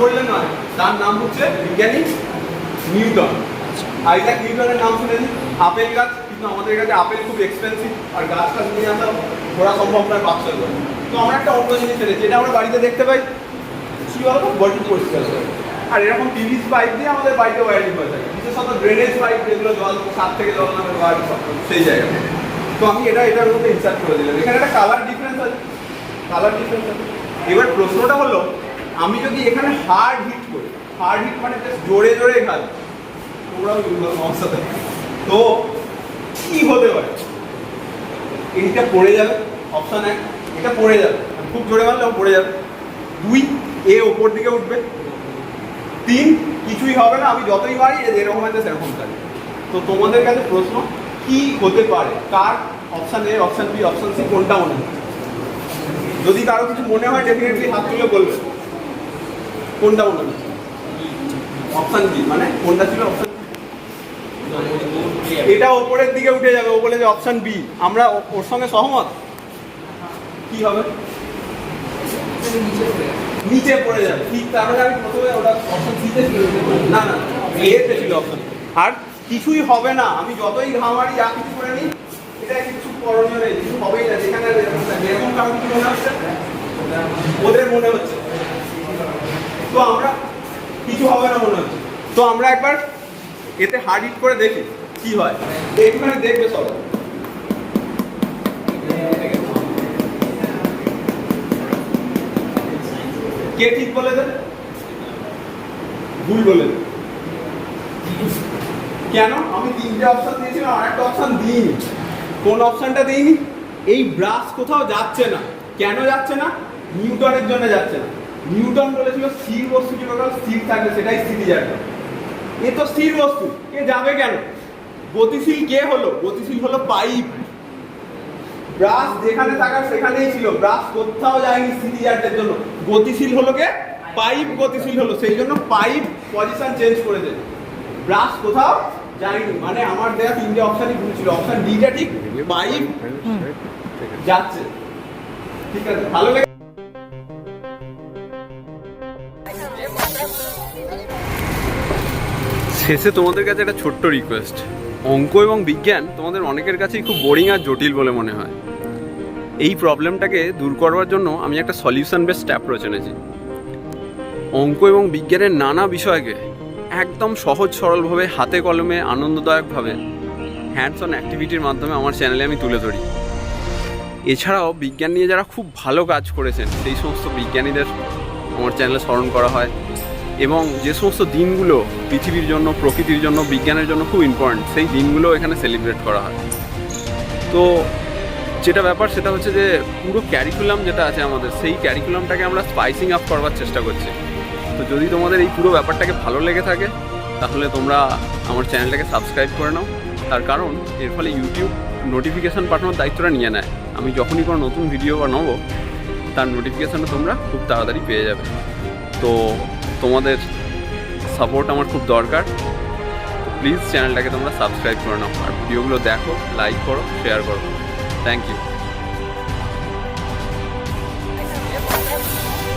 করলে নয় তার নাম হচ্ছে বিজ্ঞানী নিউটন। আইজাক নিউটনের নাম শুনেছি। আপেল গাছ, কিন্তু আমাদের কাছে আপেল খুব এক্সপেন্সিভ আর গাছটা নিয়ে আসা ঘোরা সম্ভব নয় পাঁচশো তো আমরা একটা অন্য জিনিস এনেছি যেটা আমরা বাড়িতে দেখতে পাই। কি বলব বডি পরিষ্কার। করে। আর এরকম টিভিস পাইপ দিয়ে আমাদের বাড়িতে ওয়ারিং হয়ে থাকে বিশেষত ড্রেনেজ পাইপ যেগুলো জল সাত থেকে জল নামে ওয়ারিং সেই জায়গায় তো আমি এটা, এটার মধ্যে ইনসার্ট করে দিলাম। এখানে একটা কালার ডিফারেন্স আছে। কালার ডিফারেন্স আছে। এবার প্রশ্নটা হলো আমি যদি এখানে হার্ড হিট করি হার্ড হিট মানে just জোরে জোরে খাই তোমরাও সমস্যা থাকে তো কি হতে পারে? এইটা পড়ে যাবে অপশন এক, এটা পড়ে যাবে। খুব জোরে মারলেও পড়ে যাবে। দুই, এ ওপর দিকে উঠবে। তিন, কিছুই হবে না, আমি যতই মারি যেরকম আছে সেরকম থাকে। তো তোমাদের কাছে প্রশ্ন, কি হতে পারে? কার option A option B option C কোনটা মনে হয়? যদি কারও কিছু মনে হয় ডেফিনেটলি হাত তুলে বলবে। কোনটা মনে হচ্ছে অপশন বি মানে কোনটা ছিল অপশন এটা ওপরের দিকে উঠে যাবে, ও বলে যে অপশন বি আমরা ওর সঙ্গে সহমত? কি হবে? নিচে পড়ে যাবে। ঠিক তাহলে আমি প্রথমে ওটা অপশন সিতে ছিল না না এতে ছিল অপশন আর কিছুই হবে না। আমি যতই ঘামারি, যা কিছু করে নিই এটা কিছু করণীয় নেই। কিছু হবেই না। যেখানে এরকম কারণ কি মনে হচ্ছে? ওদের মনে হচ্ছে। তো আমরা কিছু হবে না মনে হচ্ছে। তো আমরা একবার এতে হার্ড হিট করে দেখি কি হয়। একটুখানি দেখবে সব। কে ঠিক বলেছে ভুল বলে কেন? আমি তিনটে অপশন দিয়েছিলাম আর একটা অপশন দিইনি। কোন অপশনটা দিইনি? এই ব্রাশ কোথাও যাচ্ছে না। কেন যাচ্ছে না? নিউটনের জন্য যাচ্ছে না। নিউটন বলেছিল স্থির বস্তু কি টোটাল স্থির থাকবে সেটাই স্থিতি স্থিতিজাত এ তো স্থির বস্তু। এ যাবে কেন? গতিশীল কে হলো? গতিশীল হলো পাইপ। ব্রাশ যেখানে থাকার সেখানেই ছিল। ব্রাশ কোথাও যায়নি স্থিতি স্থিতিজাতের জন্য। গতিশীল হলো কে? পাইপ গতিশীল হলো। সেই জন্য পাইপ পজিশন চেঞ্জ করে করেছে। ব্রাশ কোথাও যায়নি। মানে আমার দেয়া তিনটে অপশনই ভুল ছিল। অপশন ডিটা ঠিক পাইপ যাচ্ছে। ঠিক আছে? ভালো শেষে তোমাদের কাছে একটা ছোট্ট রিকোয়েস্ট অঙ্ক এবং বিজ্ঞান তোমাদের অনেকের কাছেই খুব বোরিং আর জটিল বলে মনে হয়। এই প্রবলেমটাকে দূর করবার জন্য আমি একটা সলিউশন বেসড অ্যাপ্রোচ এনেছি। অঙ্ক এবং বিজ্ঞানের নানা বিষয়কে একদম সহজ সরলভাবে হাতে কলমে আনন্দদায়কভাবে হ্যান্ডস অন অ্যাক্টিভিটির মাধ্যমে আমার চ্যানেলে আমি তুলে ধরি। এছাড়াও বিজ্ঞান নিয়ে যারা খুব ভালো কাজ করেছেন, সেই সমস্ত বিজ্ঞানীদের আমার চ্যানেলে স্মরণ করা হয়। এবং যে সমস্ত দিনগুলো পৃথিবীর জন্য, প্রকৃতির জন্য, বিজ্ঞানের জন্য খুব ইম্পর্ট্যান্ট সেই দিনগুলো এখানে সেলিব্রেট করা হয়। তো যেটা ব্যাপার সেটা হচ্ছে যে পুরো ক্যারিকুলাম যেটা আছে আমাদের, সেই ক্যারিকুলামটাকে আমরা স্পাইসিং আপ করবার চেষ্টা করছি। তো যদি তোমাদের এই পুরো ব্যাপারটাকে ভালো লেগে থাকে, তাহলে তোমরা আমার চ্যানেলটাকে সাবস্ক্রাইব করে নাও। তার কারণ, এর ফলে ইউটিউব নোটিফিকেশান পাঠানোর দায়িত্বটা নিয়ে নেয়। আমি যখনই কোনো নতুন ভিডিও বানাবো তার নোটিফিকেশানটা তোমরা খুব তাড়াতাড়ি পেয়ে যাবে। তো তোমাদের সাপোর্ট আমার খুব দরকার। প্লিজ চ্যানেলটাকে তোমরা সাবস্ক্রাইব করে নাও। আর ভিডিওগুলো দেখো লাইক করো শেয়ার করো। Thank you